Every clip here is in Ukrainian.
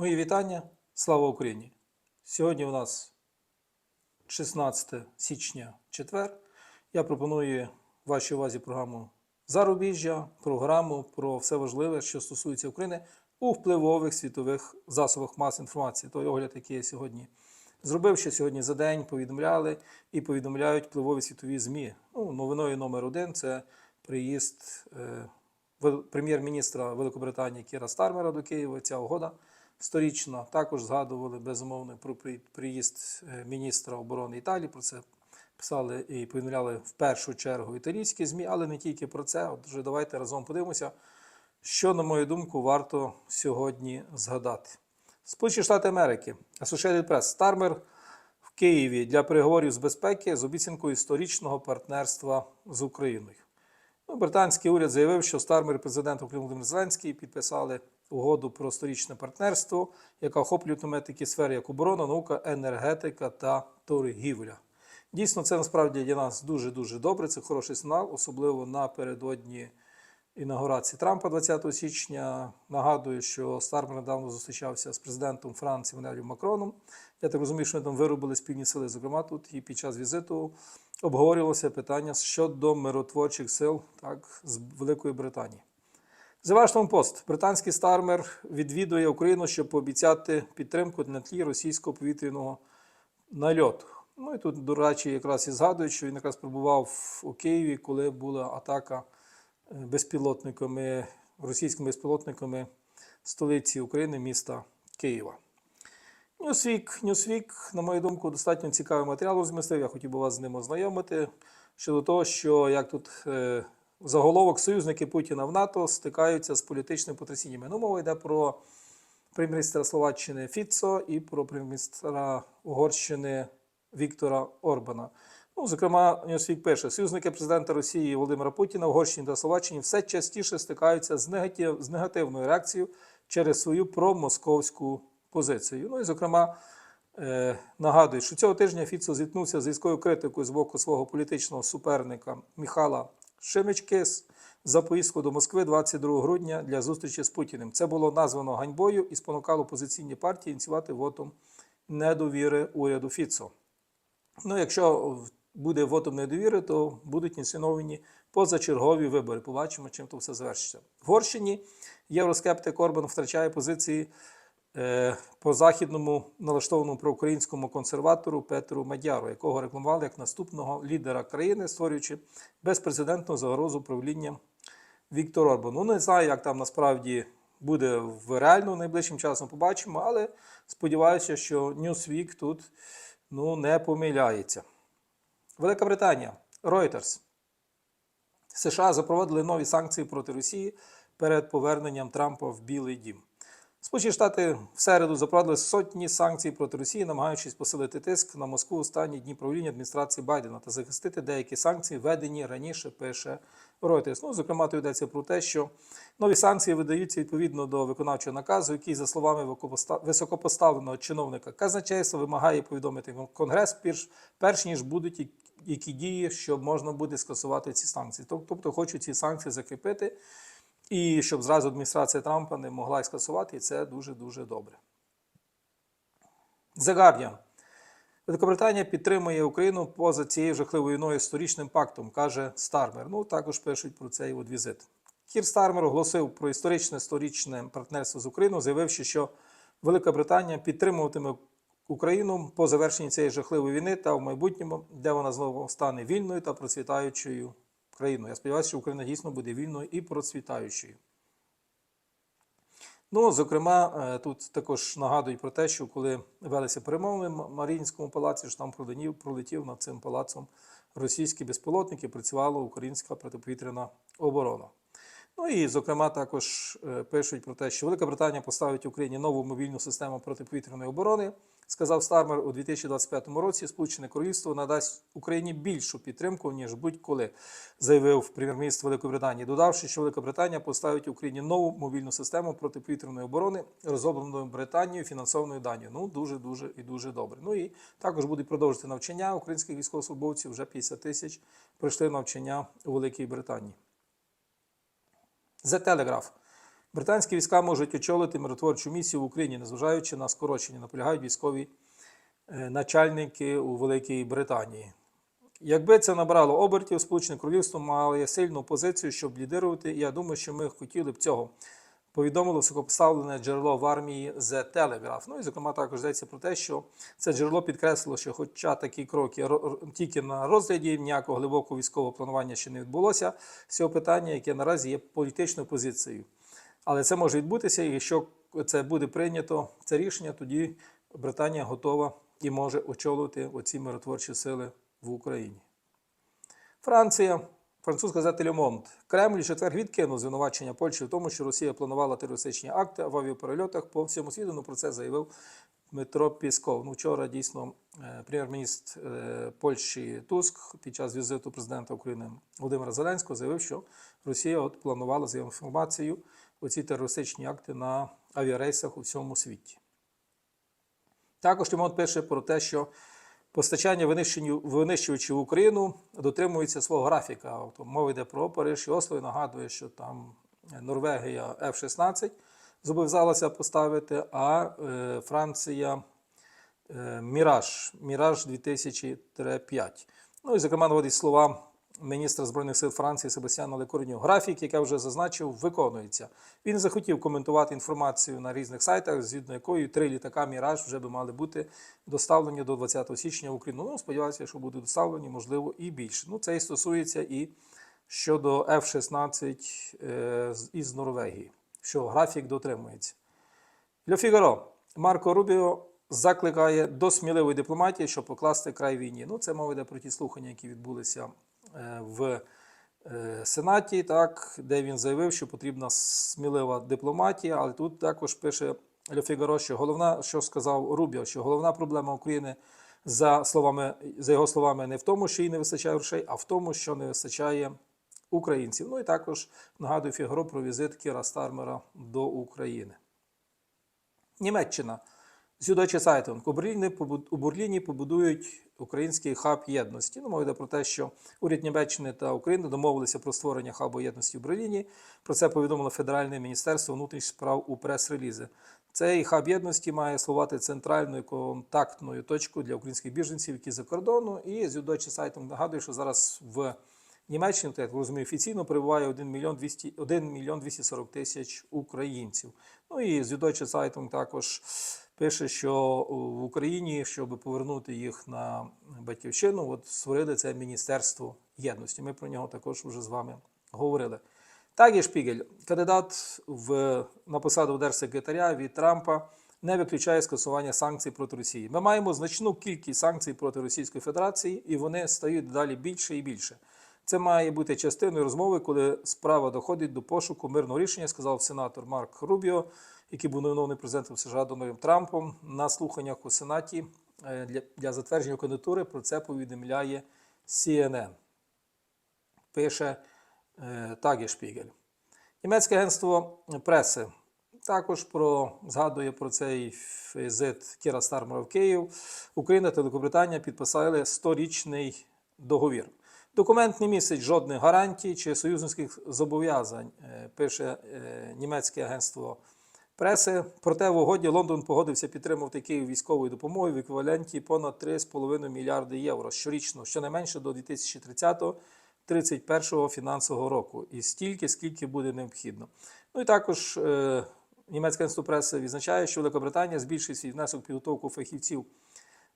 Мої вітання. Слава Україні! Сьогодні у нас 16 січня, четвер. Я пропоную вашій увазі програму Зарубіжжя, програму про все важливе, що стосується України у впливових світових засобах масової інформації. Той огляд, який я сьогодні зробив, що сьогодні за день повідомляли і повідомляють впливові світові ЗМІ. Ну, новиною номер один це приїзд е, прем'єр-міністра Великобританії Кіра Стармера до Києва. Ця угода сторічна. Також згадували безумовно про приїзд е, міністра оборони Італії. Про це писали і повідомляли в першу чергу італійські ЗМІ, але не тільки про це. От вже давайте разом подивимося, що, на мою думку, варто сьогодні згадати. Сполучені Штати Америки, Associated Press, Стармер в Києві для переговорів з безпеки з обіцянкою історичного партнерства з Україною. Ну, британський уряд заявив, що Стармер і президент Володимир Зеленський підписали угоду про сторічне партнерство, яка охоплюватиме такі сфери, як оборона, наука, енергетика та торгівля. Дійсно, це насправді для нас дуже дуже добре. Це хороший сигнал, особливо напередодні інаугурації Трампа 20 січня. Нагадую, що Стармер недавно зустрічався з президентом Франції Менелем Макроном. Я так розумію, що вони там виробили спільні сили. Зокрема, тут і під час візиту обговорювалося питання щодо миротворчих сил так, з Великої Британії. The Washington Post. Британський Стармер відвідує Україну, щоб пообіцяти підтримку на тлі російського повітряного нальоту. Ну і тут, до речі, якраз і згадують, що він якраз перебував у Києві, коли була атака е, безпілотниками, російськими безпілотниками столиці України, міста Києва. Newsweek, Newsweek, на мою думку, достатньо цікавий матеріал розмістив. Я хотів би вас з ним ознайомити щодо того, що як тут е, заголовок союзники Путіна в НАТО стикаються з політичними потрясіннями. Ну, мова йде про прем'єр-міністра Словаччини Фіцо і про прем'єр-міністра Угорщини Віктора Орбана. Ну, зокрема, Newsweek пише, союзники президента Росії Володимира Путіна в Угорщині та Словаччині все частіше стикаються з, негатив, з негативною реакцією через свою промосковську позицію. Ну і, зокрема, е, нагадую, що цього тижня Фіцо зіткнувся з військовою критикою з боку свого політичного суперника Міхала Шимички за поїздку до Москви 22 грудня для зустрічі з Путіним. Це було названо ганьбою і спонукало опозиційні партії ініціювати вотом недовіри уряду Фіцо. Ну, якщо буде вотом недовіри, то будуть ініційовані позачергові вибори. Побачимо, чим то все завершиться. В Горщині євроскептик Орбан втрачає позиції по західному налаштованому проукраїнському консерватору Петру Мадяру, якого рекламували як наступного лідера країни, створюючи безпрецедентну загрозу правління Віктор Орбан. Ну, не знаю, як там насправді буде в реально найближчим часом побачимо, але сподіваюся, що Newsweek тут ну, не помиляється. Велика Британія, Reuters. США запровадили нові санкції проти Росії перед поверненням Трампа в Білий Дім. Сполучені Штати в середу запровадили сотні санкцій проти Росії, намагаючись посилити тиск на Москву останні дні правління адміністрації Байдена та захистити деякі санкції, введені раніше, пише Reuters. Ну, зокрема, тут йдеться про те, що нові санкції видаються відповідно до виконавчого наказу, який, за словами високопоставленого чиновника казначейства, вимагає повідомити Конгрес, перш, ніж будуть які дії, щоб можна буде скасувати ці санкції. Тобто хочуть ці санкції закріпити і щоб зразу адміністрація Трампа не могла їх скасувати, і це дуже-дуже добре. The Guardian. Великобританія підтримує Україну поза цією жахливою війною сторічним пактом, каже Стармер. Ну, також пишуть про цей от візит. Кір Стармер оголосив про історичне сторічне партнерство з Україною, заявивши, що Велика Британія підтримуватиме Україну по завершенні цієї жахливої війни та в майбутньому, де вона знову стане вільною та процвітаючою країною. Я сподіваюся, що Україна дійсно буде вільною і процвітаючою. Ну, зокрема, е, тут також нагадують про те, що коли велися перемовини в Маріїнському палаці, що там пролетів, пролетів над цим палацом російські безпілотники, працювала українська протиповітряна оборона. Ну і, зокрема, також е, пишуть про те, що Велика Британія поставить Україні нову мобільну систему протиповітряної оборони. Сказав Стармер у 2025 році. Сполучене Королівство надасть Україні більшу підтримку ніж будь-коли, заявив прем'єр-міністр Великої Британії, додавши, що Велика Британія поставить Україні нову мобільну систему протиповітряної оборони, розробленою Британією, фінансованою Данією. Ну дуже дуже і дуже добре. Ну і також будуть продовжити навчання українських військовослужбовців. Вже 50 тисяч пройшли навчання у Великій Британії. The Telegraph. Британські війська можуть очолити миротворчу місію в Україні, незважаючи на скорочення, наполягають військові е, начальники у Великій Британії. Якби це набрало обертів, Сполучене Королівство мало сильну позицію, щоб лідирувати. І я думаю, що ми хотіли б цього. Повідомило високопоставлене джерело в армії The Telegraph. Ну і зокрема також йдеться про те, що це джерело підкреслило, що хоча такі кроки ро- ро- тільки на розгляді, ніякого глибокого військового планування ще не відбулося з цього питання, яке наразі є політичною позицією. Але це може відбутися, і якщо це буде прийнято, це рішення, тоді Британія готова і може очолити оці миротворчі сили в Україні. Франція, французька газета Le Кремль четвер відкинув звинувачення Польщі в тому, що Росія планувала терористичні акти в авіаперельотах по всьому світу. Ну про це заявив Дмитро Пісков. Ну, вчора дійсно е, прем'єр-міністр е, Польщі Туск під час візиту президента України Володимира Зеленського заявив, що Росія от планувала за інформацією оці терористичні акти на авіарейсах у всьому світі. Також Лімон пише про те, що постачання винищувачів в Україну дотримується свого графіка. От мова йде про Париж і Осло і нагадує, що там Норвегія F-16 зобов'язалася поставити, а е, Франція е, Міраж, Міраж 2000-5. Ну і, зокрема, наводить слова міністра Збройних сил Франції Себастьяна Лекорню. Графік, як я вже зазначив, виконується. Він захотів коментувати інформацію на різних сайтах, згідно якої три літака Міраж вже би мали бути доставлені до 20 січня в Україну. Ну, сподіваюся, що будуть доставлені, можливо, і більше. Ну, це і стосується і щодо F-16 е, із Норвегії, що графік дотримується. Для Фігаро Марко Рубіо закликає до сміливої дипломатії, щоб покласти край війні. Ну, це мова йде про ті слухання, які відбулися в е, Сенаті, так, де він заявив, що потрібна смілива дипломатія, але тут також пише Фігаро, що головна, що сказав Рубіо, що головна проблема України. За словами, за його словами, не в тому, що їй не вистачає грошей, а в тому, що не вистачає українців. Ну і також нагадую Фігаро про візит Кіра Стармера до України. Німеччина. Süddeutsche Zeitung. У Берліні, побудують український хаб єдності. Ну, мова йде про те, що уряд Німеччини та України домовилися про створення хабу єдності в Берліні. Про це повідомило Федеральне міністерство внутрішніх справ у прес-релізі. Цей хаб єдності має слувати центральною контактною точкою для українських біженців, які за кордону. І Süddeutsche Zeitung нагадує, що зараз в Німеччині, так я розумію, офіційно перебуває 1 мільйон 200, 1 мільйон 240 тисяч українців. Ну і Süddeutsche Zeitung також пише, що в Україні, щоб повернути їх на батьківщину, от створили це Міністерство єдності. Ми про нього також вже з вами говорили. Тагі Шпігель, кандидат в, на посаду держсекретаря від Трампа, не виключає скасування санкцій проти Росії. Ми маємо значну кількість санкцій проти Російської Федерації, і вони стають далі більше і більше. Це має бути частиною розмови, коли справа доходить до пошуку мирного рішення, сказав сенатор Марк Рубіо, який був номінований президентом США Дональдом Трампом на слуханнях у Сенаті е, для, для затвердження кандидатури. Про це повідомляє CNN. Пише е, Тагі Шпігель. Німецьке агентство преси також про, згадує про цей візит Кіра Стармера в Київ. Україна та Великобританія підписали 100-річний договір. Документ не містить жодних гарантій чи союзницьких зобов'язань, е, пише е, німецьке агентство преси. Проте в угоді Лондон погодився підтримувати Київ військовою допомогою в еквіваленті понад 3,5 мільярди євро щорічно, щонайменше до 2030-31 фінансового року, і стільки, скільки буде необхідно. Ну і також е, німецьке агентство преси відзначає, що Великобританія збільшить свій внесок підготовку фахівців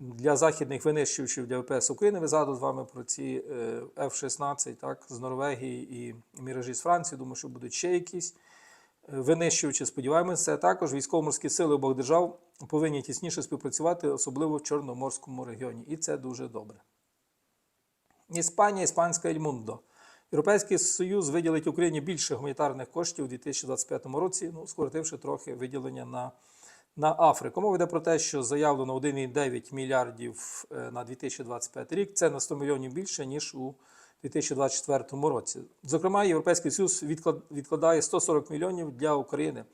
для західних винищувачів для ВПС України. Ви згадували з вами про ці е, F-16 так, з Норвегії і міражі з Франції. Думаю, що будуть ще якісь е, винищувачі. Сподіваємося, також військово-морські сили обох держав повинні тісніше співпрацювати, особливо в Чорноморському регіоні. І це дуже добре. Іспанія, іспанська Ельмундо. Європейський Союз виділить Україні більше гуманітарних коштів у 2025 році, ну, скоротивши трохи виділення на, на Африку. Мова йде про те, що заявлено 1,9 мільярдів е, на 2025 рік. Це на 100 мільйонів більше, ніж у 2024 році. Зокрема, Європейський Союз відклад- відкладає 140 мільйонів для України,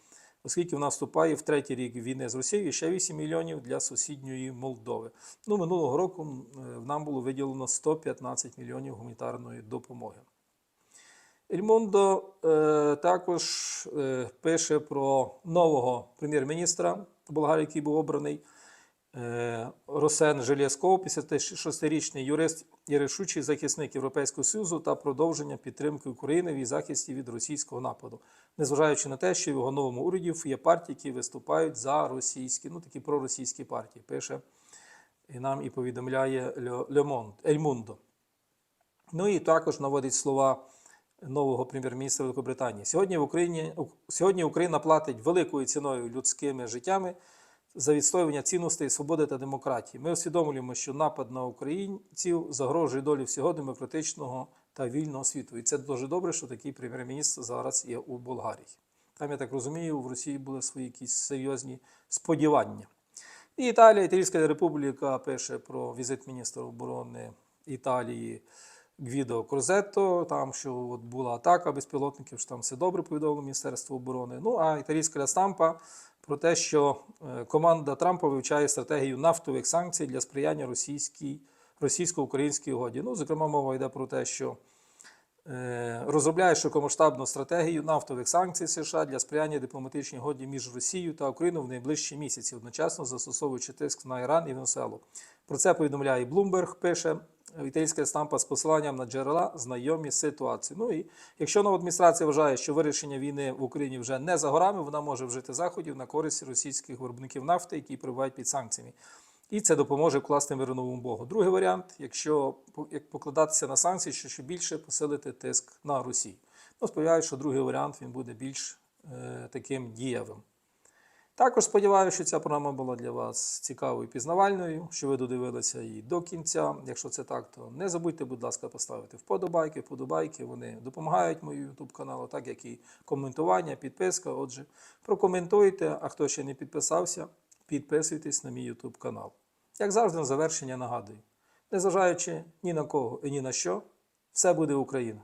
оскільки вона вступає в третій рік війни з Росією, ще 8 мільйонів для сусідньої Молдови. Ну, минулого року е, нам було виділено 115 мільйонів гуманітарної допомоги. Ельмундо е, також е, пише про нового прем'єр-міністра Болгарії, який був обраний. Е, Росен Желєсков, 56-річний юрист і рішучий захисник Європейського Союзу та продовження підтримки України в її захисті від російського нападу, незважаючи на те, що в його новому уряді є партії, які виступають за російські, ну такі проросійські партії. Пише і нам і повідомляє Льо- Ле Монд- Ель Мундо. Ну і також наводить слова нового прем'єр-міністра Великобританії. Сьогодні в Україні сьогодні Україна платить великою ціною людськими життями за відстоювання цінностей свободи та демократії. Ми усвідомлюємо, що напад на українців загрожує долі всього демократичного та вільного світу. І це дуже добре, що такий прем'єр-міністр зараз є у Болгарії. Там, я так розумію, в Росії були свої якісь серйозні сподівання. Італія, Італійська Республіка пише про візит міністра оборони Італії Гвідо Крозетто, там що от була атака безпілотників, що там все добре повідомило Міністерство оборони. Ну а італійська Стампа про те, що е, команда Трампа вивчає стратегію нафтових санкцій для сприяння російській, російсько-українській угоді. Ну, зокрема, мова йде про те, що е, розробляє широкомасштабну стратегію нафтових санкцій США для сприяння дипломатичній угоді між Росією та Україною в найближчі місяці, одночасно застосовуючи тиск на Іран і Венесуелу. Про це повідомляє Bloomberg, пише італійська стампа з посиланням на джерела знайомі з ситуацією. Ну і якщо нова адміністрація вважає, що вирішення війни в Україні вже не за горами, вона може вжити заходів на користь російських виробників нафти, які перебувають під санкціями. І це допоможе вкласти мировому Богу. Другий варіант, якщо як покладатися на санкції, що ще більше посилити тиск на Росію. Ну, сподіваюся, що другий варіант він буде більш е, таким дієвим. Також сподіваюся, що ця програма була для вас цікавою і пізнавальною, що ви додивилися її до кінця. Якщо це так, то не забудьте, будь ласка, поставити вподобайки. Вподобайки вони допомагають моєму YouTube каналу, так як і коментування, підписка. Отже, прокоментуйте, а хто ще не підписався, підписуйтесь на мій YouTube канал. Як завжди, на завершення нагадую: незважаючи ні на кого і ні на що, все буде Україна.